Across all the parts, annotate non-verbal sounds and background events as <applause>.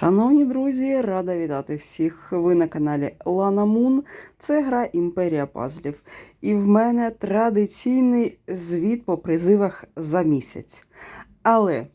Шановні друзі, рада вітати всіх. Ви на каналі Лана Мун. Це гра Імперія Пазлів. І в мене традиційний звіт по призивах за місяць. Але,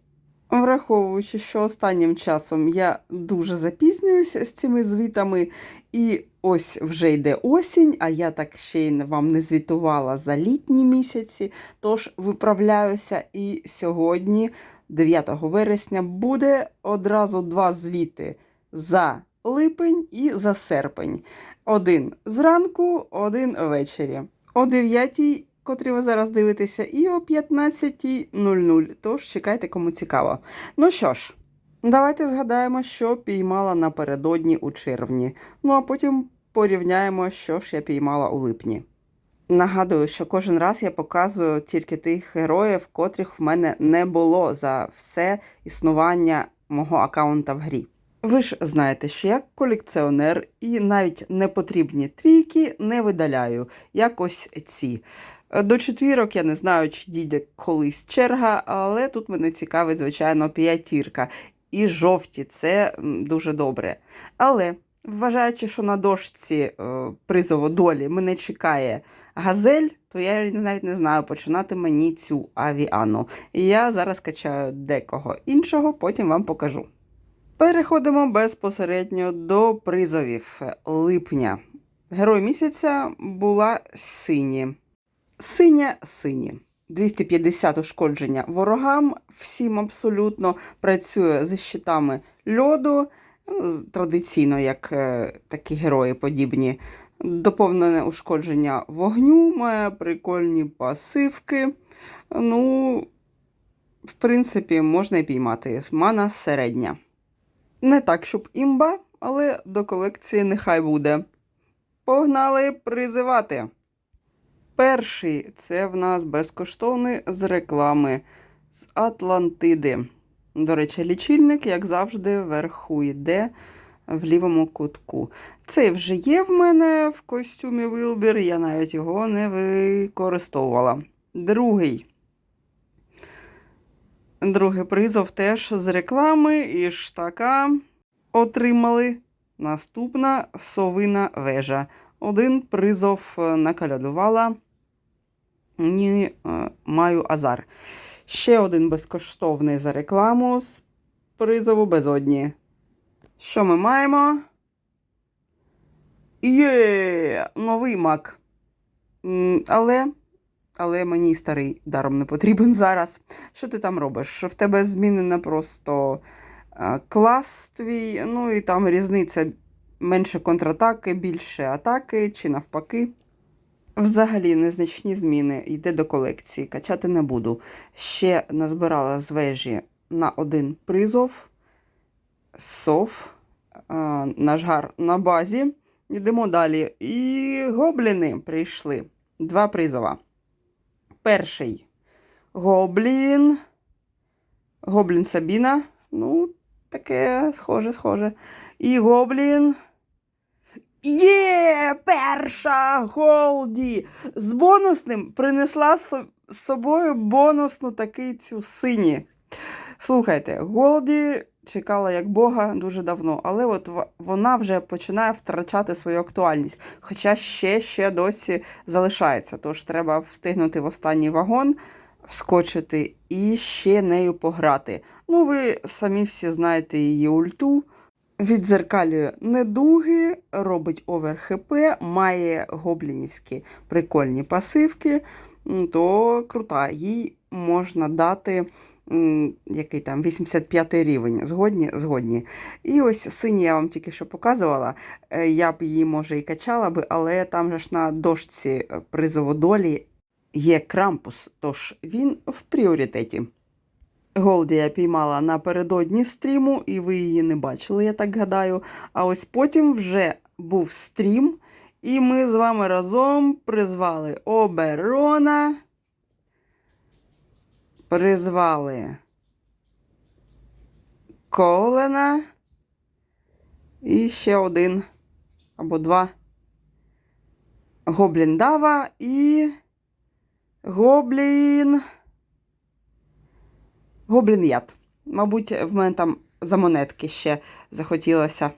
враховуючи, що останнім часом я дуже запізнююся з цими звітами, і ось вже йде осінь, а я так ще й вам не звітувала за літні місяці. Тож виправляюся і сьогодні. 9 вересня буде одразу два звіти за липень і за серпень. Один зранку, один ввечері. О 9 котрі ви зараз дивитеся, і о 15.00. Тож чекайте, кому цікаво. Ну що ж, давайте згадаємо, що піймала напередодні у червні. Ну а потім порівняємо, що ж я піймала у липні. Нагадую, що кожен раз я показую тільки тих героїв, котрих в мене не було за все існування мого аккаунта в грі. Ви ж знаєте, що я колекціонер і навіть непотрібні трійки не видаляю, як ось ці. До четвірок я не знаю, чи дійде колись черга, але тут мене цікавить, звичайно, п'ятірка. І жовті це дуже добре. Але вважаючи, що на дошці е, призову долі мене чекає газель, то я навіть не знаю, починати мені цю авіану. І я зараз качаю декого іншого, потім вам покажу. Переходимо безпосередньо до призовів липня. Герой місяця була сині. Синя сині. 250 ушкодження ворогам, всім абсолютно працює зі щитами льоду, традиційно, як е, такі герої подібні. Доповнене ушкодження вогню, має прикольні пасивки. Ну, в принципі, можна і піймати. Мана середня. Не так, щоб імба, але до колекції нехай буде. Погнали призивати. Перший це в нас безкоштовний з реклами з Атлантиди. До речі, лічильник, як завжди, вверху йде в лівому кутку. Цей вже є в мене в костюмі Вилбір, я навіть його не використовувала. Другий. Другий призов теж з реклами і штака отримали. Наступна совина вежа. Один призов накалядувала. Ні, е, маю азар. Ще один безкоштовний за рекламу з призову безодні. Що ми маємо? Є, новий мак. Але, але мені старий даром не потрібен <laughs> зараз. Що ти там робиш? В тебе змінена просто клас твій, ну і там різниця менше контратаки, більше атаки чи навпаки. Взагалі незначні зміни йде до колекції. Качати не буду. Ще назбирала з вежі на один призов. Сов. е, Наш гар на базі. Йдемо далі. І гобліни прийшли. Два призова. Перший гоблін. Гоблін Сабіна. Ну, таке схоже, схоже. І гоблін. Є! Перша Голді! З бонусним принесла з собою бонусну таки цю сині. Слухайте, Голді чекала як Бога дуже давно, але от вона вже починає втрачати свою актуальність. Хоча ще, ще досі залишається. Тож треба встигнути в останній вагон, вскочити і ще нею пограти. Ну, ви самі всі знаєте її ульту. Відзеркалює недуги, робить овер має гоблінівські прикольні пасивки, то крута. Їй можна дати який там 85 рівень. Згодні? Згодні. І ось синій я вам тільки що показувала. Е, Я б її, може, і качала би, але там же ж на дошці е, призову долі є крампус, тож він в пріоритеті. Голді я піймала напередодні стріму, і ви її не бачили, я так гадаю. А ось потім вже був стрім, і ми з вами разом призвали Оберона. Призвали Колена. І ще один або два. Гоблін Дава і Гоблін. Гоблін яд. Мабуть, в мене там за монетки ще захотілося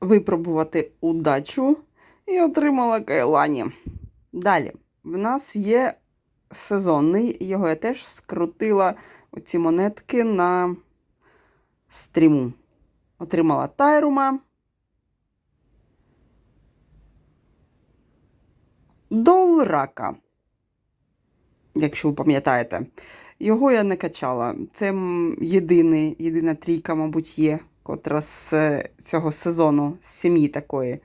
випробувати удачу і отримала Кайлані. Далі, в нас є сезонний, його я теж скрутила оці монетки на стріму. Отримала Тайрума. Долрака. Якщо ви пам'ятаєте. Його я не качала. Це єдиний, єдина трійка, мабуть, є, котра з е, цього сезону, з сім'ї такої.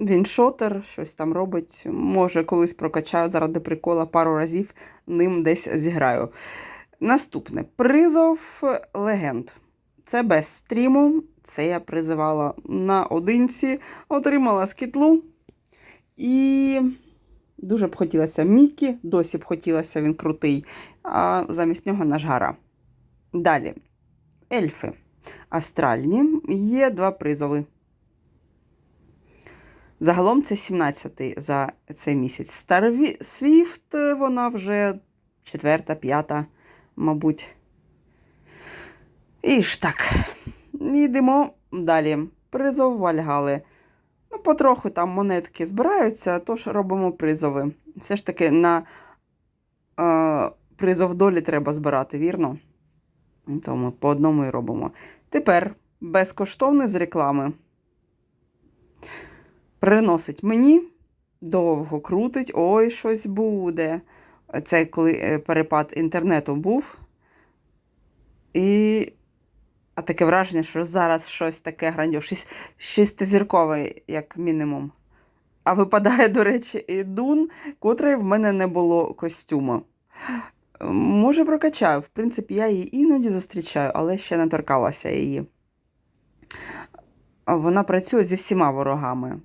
Він шотер, щось там робить. Може, колись прокачаю заради прикола пару разів ним десь зіграю. Наступне призов легенд. Це без стріму. Це я призивала наодинці, отримала скітлу. І дуже б хотілося Мікі, досі б хотілося, він крутий, а замість нього наш гара. Далі. Ельфи астральні. Є два призови. Загалом це 17-й за цей місяць. Старві Свіфт, вона вже четверта, п'ята, мабуть. І ж так. Йдемо далі. Призов Вальгали. Потроху там монетки збираються, тож робимо призови. Все ж таки на е, призов долі треба збирати, вірно? Тому по одному і робимо. Тепер безкоштовний з реклами. Приносить мені, довго крутить, ой, щось буде. Це коли е, перепад інтернету був. І а таке враження, що зараз щось таке грандіозне, шестизіркове, як мінімум. А випадає, до речі, і Дун, котрий в мене не було костюму. Може, прокачаю. В принципі, я її іноді зустрічаю, але ще не торкалася її. Вона працює зі всіма ворогами.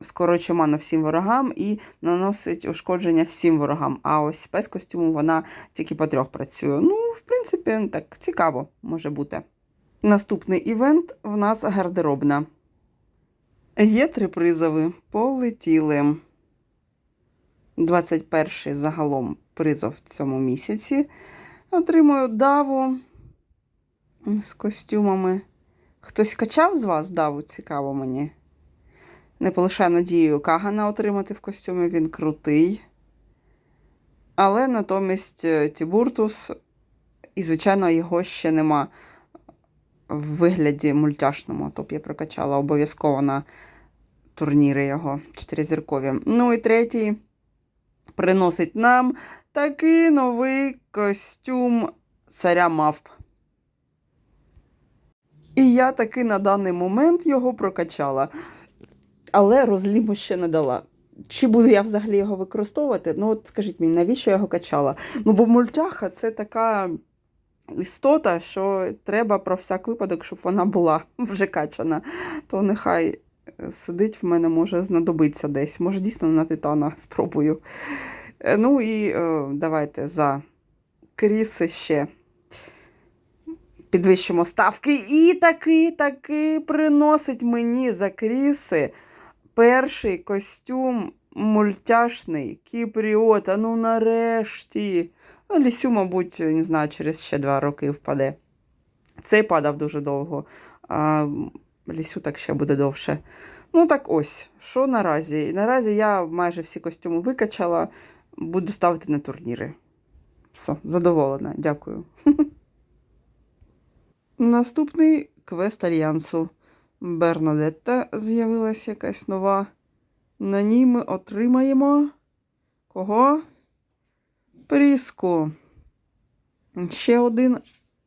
Скорочує ману всім ворогам і наносить ушкодження всім ворогам. А ось спецкостюмом вона тільки по трьох працює. Ну, в принципі, так цікаво може бути. Наступний івент в нас гардеробна. Є три призови. Полетіли. 21-й загалом призов в цьому місяці. Отримую даву з костюмами. Хтось качав з вас даву? Цікаво мені. Не полишаю надією Кагана отримати в костюмі, він крутий. Але натомість е, Тібуртус, і, звичайно, його ще нема в вигляді мультяшному. Тобто я прокачала обов'язково на турніри його чотиризіркові. Ну і третій приносить нам такий новий костюм царя мавп. І я таки на даний момент його прокачала. Але розліму ще не дала. Чи буду я взагалі його використовувати? Ну, от скажіть мені, навіщо я його качала? Ну, бо мультяха це така істота, що треба про всяк випадок, щоб вона була <laughs> вже качана. То нехай сидить в мене, може знадобиться десь. Може, дійсно на титана <laughs> спробую. Е, Ну і е, давайте за кріси ще підвищимо ставки. І таки, таки приносить мені за кріси перший костюм мультяшний Кіпріот. А ну нарешті. Ну, Лісю, мабуть, не знаю, через ще два роки впаде. Цей падав дуже довго, а лісю так ще буде довше. Ну, так ось, що наразі? Наразі я майже всі костюми викачала, буду ставити на турніри. Все, задоволена, дякую. <laughs> Наступний квест Альянсу. Бернадетта з'явилася якась нова. На ній ми отримаємо кого? Пріску. Ще один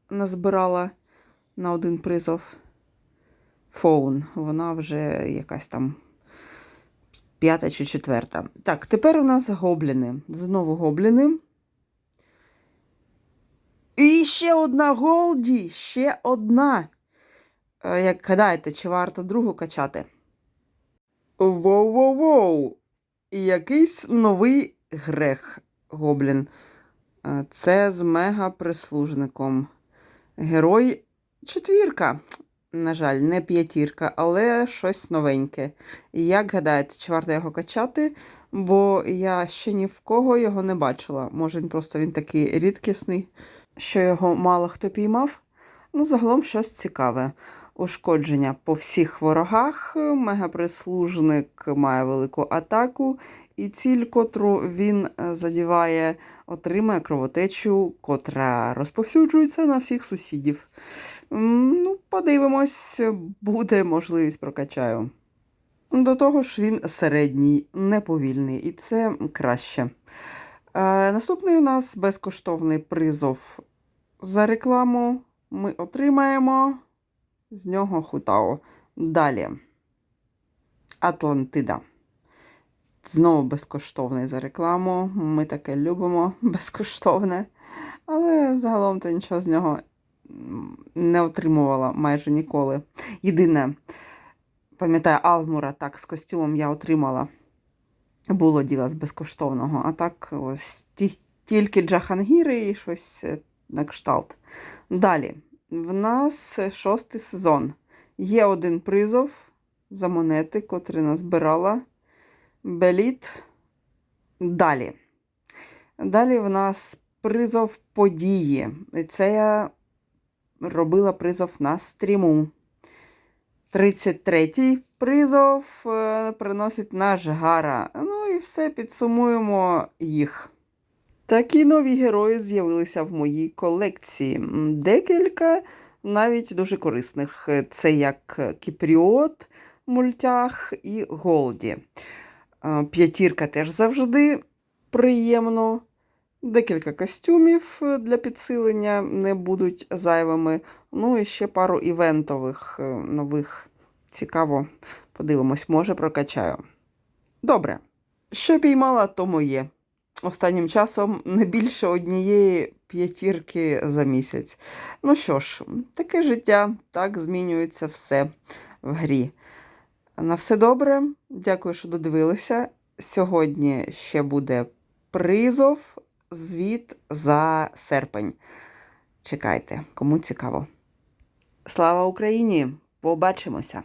назбирала на один призов. Фоун. Вона вже якась там п'ята чи четверта. Так, тепер у нас гобліни. Знову гобліни. І ще одна Голді, ще одна. Е, Як гадаєте, чи варто другу качати? Воу-воу-воу! Якийсь новий грех гоблін. Е, Це з мега-прислужником. Герой четвірка. На жаль, не п'ятірка, але щось новеньке. І Як гадаєте, чи варто його качати? Бо я ще ні в кого його не бачила. Може, він просто він такий рідкісний, що його мало хто піймав. Ну, загалом щось цікаве. Ушкодження по всіх ворогах. Мегаприслужник має велику атаку, і ціль, котру він е, задіває, отримає кровотечу, котра розповсюджується на всіх сусідів. Ну, подивимось, буде можливість прокачаю. До того ж, він середній, неповільний, і це краще. Е, наступний у нас безкоштовний призов за рекламу. Ми отримаємо з нього хутао. Далі. Атлантида. Знову безкоштовний за рекламу. Ми таке любимо <laughs> безкоштовне. Але загалом то нічого з нього не отримувала майже ніколи. Єдине, пам'ятаю, Алмура так з костюмом я отримала. Було діло з безкоштовного. А так, ось ті, тільки Джахангіри і щось е, на кшталт. Далі. В нас шостий сезон. Є один призов за монети, котрий назбирала. Беліт. Далі. Далі в нас призов події. Це я робила призов на стріму. 33-й призов е, приносить наш Гара. Ну і все, підсумуємо їх. Такі нові герої з'явилися в моїй колекції. Декілька навіть дуже корисних. Це як Кіпріот мультях і Голді. П'ятірка теж завжди приємно. Декілька костюмів е, для підсилення не будуть зайвими. Ну і ще пару івентових е, нових. Цікаво, подивимось, може прокачаю. Добре. Що піймала, то моє. Останнім часом не більше однієї п'ятірки за місяць. Ну що ж, таке життя, так змінюється все в грі. На все добре. Дякую, що додивилися. Сьогодні ще буде призов, звіт за серпень. Чекайте, кому цікаво. Слава Україні! Побачимося!